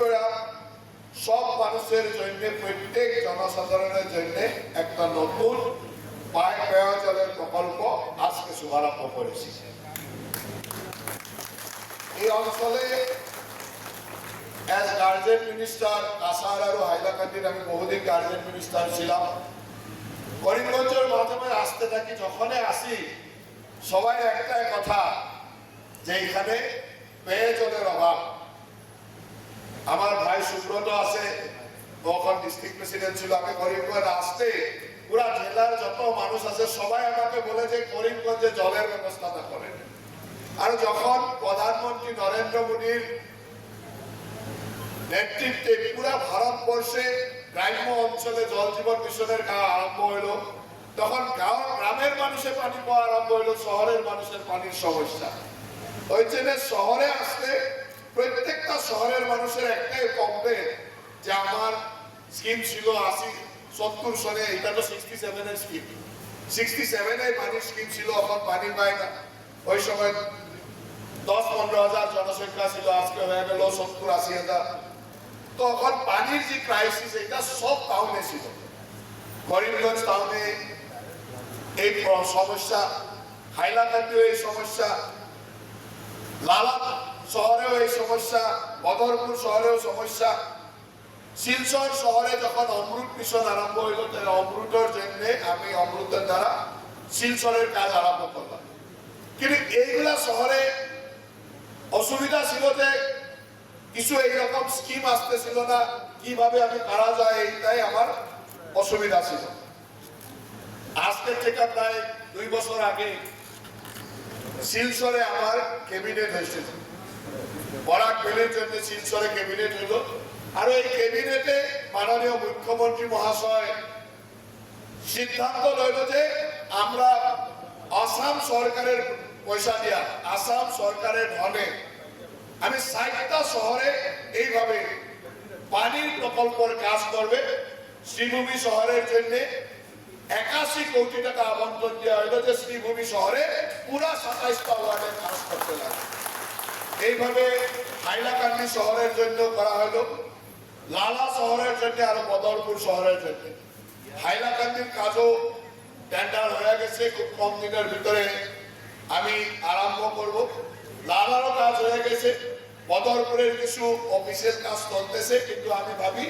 করে সব মানুষের জন্য, প্রত্যেক জনসাধারণের জন্য একটা নতুন পায় পেয়জলের প্রকল্প আজকে শুভারম্ভ করেছি। এই অঞ্চলে অ্যাজ গার্জেন মিনিস্টার কাসার আর হাইলাকান্দির আমি বহুদিন গার্জেন মিনিস্টার ছিলাম। করিমগঞ্জের মাধ্যমে আসতে থাকি, যখনই আসি, সবাই একটাই কথা যে এখানে পেয়জলের অভাব। আমার ভাই সুব্রত আছে ডিস্ট্রিক্ট প্রেসিডেন্ট ছিল, আমি করিমগঞ্জ আসতে পুরা জেলার যত মানুষ আছে, সবাই আমাকে বলে যে করিমগঞ্জে জলের ব্যবস্থাটা করেন। আর যখন প্রধানমন্ত্রী নরেন্দ্র মোদীর নেতৃত্বে পুরা ভারতবর্ষে গ্রাম্য অঞ্চলে জল জীবন মিশনের কাজ আরম্ভ হইল, তখন গাঁও গ্রামের মানুষের পানি পাওয়া আরম্ভ হইল, শহরের মানুষের পানির সমস্যা। ওই জন্য শহরে আসলে প্রত্যেকটা শহরের মানুষের একটাই কমপ্লেন যে আমার স্কিম ছিল আশি, সত্তর সনে, এটা তো সিক্সটি সেভেনের স্কিম সিক্সটি সেভেনে পানির স্কিম ছিল, এখন পানি পায় না ওই সময় দশ পনেরো হাজার জনসংখ্যা ছিল, আজকে হয়ে গেল সত্তর আশি হাজার তখন পানির যে ক্রাইসিস এটা সব টাউনে ছিল। করিমগঞ্জ টাউনে এই সমস্যা হাইলাকান্দিও এই সমস্যা লালা শহরেও এই সমস্যা, বদরপুর শহরেও সমস্যা। শিলচর শহরে যখন অমৃত মিশন আরম্ভ হইল, তাহলে অমৃতর জন্য আমি অমৃতের দ্বারা শিলচরের কাজ আরম্ভ করলাম। কিন্তু এইগুলা শহরে অসুবিধা ছিল যে কিছু এইরকম স্কিম আসতেছিল না, কীভাবে আমি করা যায় এইটাই আমার অসুবিধা ছিল। আজকের থেকে প্রায় দুই বছর আগে শিলচরে আমার ক্যাবিনেট হয়েছিল বরাক জন্য শিলচরে ক্যাবিনেট হলো, আর এই ক্যাবিনেটে মাননীয় মুখ্যমন্ত্রী মহাশয় সিদ্ধান্ত লইল যে আমরা আসাম সরকারের পয়সা দিয়া, আসাম সরকারের ধনে আমি ষাটটা শহরে এইভাবে পানির প্রকল্পের কাজ করবে, শ্রীভূমি শহরের জন্য একাশি কোটি টাকা আবন্টন দেওয়া হইল যে শ্রীভূমি শহরে পুরা সাতাইশটা ওয়ার্ডের কাজ করতে লাগে এইভাবে হাইলাকান্দি শহরের জন্য করা হলো, লালা শহরের জন্য আর বদরপুর শহরের জন্য। হাইলাকান্দির কাজও টেন্ডার হয়ে গেছে, খুব কম দিনের ভিতরে আমি আরম্ভ করব। লালারও কাজ হয়ে গেছে, বদরপুরের কিছু অফিসের কাজ চলতেছে, কিন্তু আমি ভাবি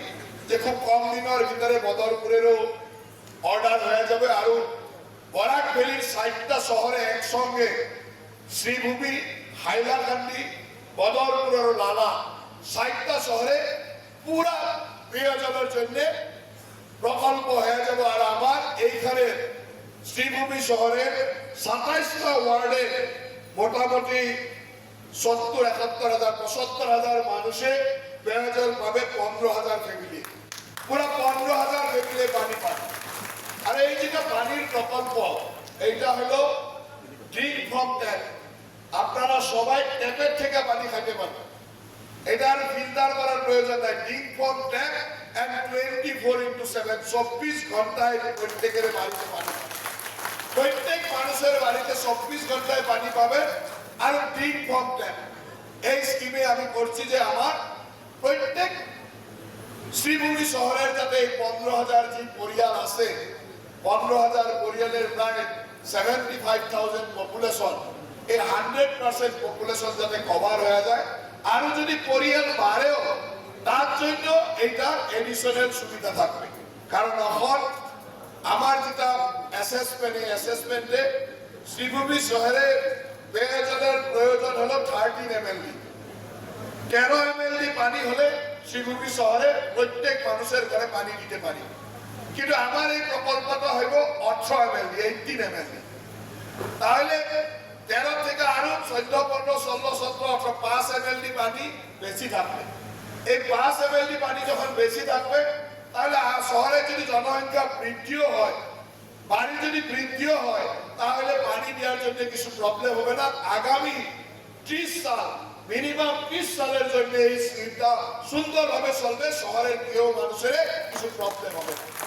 যে খুব কম দিনের ভিতরে বদরপুরেরও অর্ডার হয়ে যাবে। আরও বরাক ভ্যালির ষাটটা শহরে একসঙ্গে, শ্রীভূমি, হাইলাকান্দি বদরপুর আর লালা ষাটটা শহরে পুরা পেয়জলের জন্য প্রকল্প হয়ে যাবে। আর আমার এইখানে শ্রীভূমি শহরের সাতাইশটা ওয়ার্ডে মোটামুটি সত্তর, একাত্তর হাজার, পঁচাত্তর হাজার মানুষে পেয়জল পাবে পনেরো হাজার ফ্যামিলি পুরো পনেরো হাজার ফ্যামিলি পানি পাবে আর এই যেটা পানির প্রকল্প, এইটা হলো ড্রিঙ্ক ফ্রম ট্যাপ আপনারা সবাই ট্যাপের থেকে পানি খাইতে পারবেন। এটার ফিল্টার করার প্রয়োজন নাই। Drink from tap and twenty four into seven চব্বিশ ঘন্টায় প্রত্যেকের বাড়িতে পানি। প্রত্যেক মানুষের বাড়িতে চব্বিশ ঘন্টায় পানি পাবে আর ড্রিঙ্ক ফ্রম ট্যাপ। এই স্কিমে আমি করছি যে আমার প্রত্যেক শ্রীভূমি শহরের যাতে এই পনেরো হাজার যে পরিয়াল আছে, পনেরো হাজার পরিয়ালের প্রায় সেভেন্টি ফাইভ থাউজেন্ড পপুলেশন এই হান্ড্রেড পার্সেন্ট পপুলেশন যাতে কভার হয়ে যায়। আরও যদি পরিয়াল বাড়েও, তার জন্য এটা এডিশনাল সুবিধা থাকবে। কারণ এখন আমার যেটা অ্যাসেসমেন্ট এই অ্যাসেসমেন্টে শ্রীভূমি শহরে পেয়জলের প্রয়োজন হলো থার্টিন এমএলডি তেরো এমএলডি পানি হলে শিবুবি শহরে প্রত্যেক মানুষের ঘরে পানি দিতে পারি। কিন্তু আমার এই প্রকল্পটা হইব অঠরো এমএলডি এইটিন এমএলডি তাহলে তেরো থেকে আরও চোদ্দ পনেরো ষোলো সতেরো অঠরো পাঁচ এমএলডি পানি বেশি থাকবে এই পাঁচ এমএলডি পানি যখন বেশি থাকবে, তাহলে শহরে যদি জনসংখ্যা বৃদ্ধিও হয় পানি যদি বৃদ্ধিও হয়, তাহলে পানি দেওয়ার জন্য কিছু প্রবলেম হবে না আগামী ত্রিশ সাল মিনিমাম ত্রিশ সালের জন্য এই স্কিমটা সুন্দরভাবে চলবে, শহরের কেউ মানুষের কিছু প্রবলেম হবে।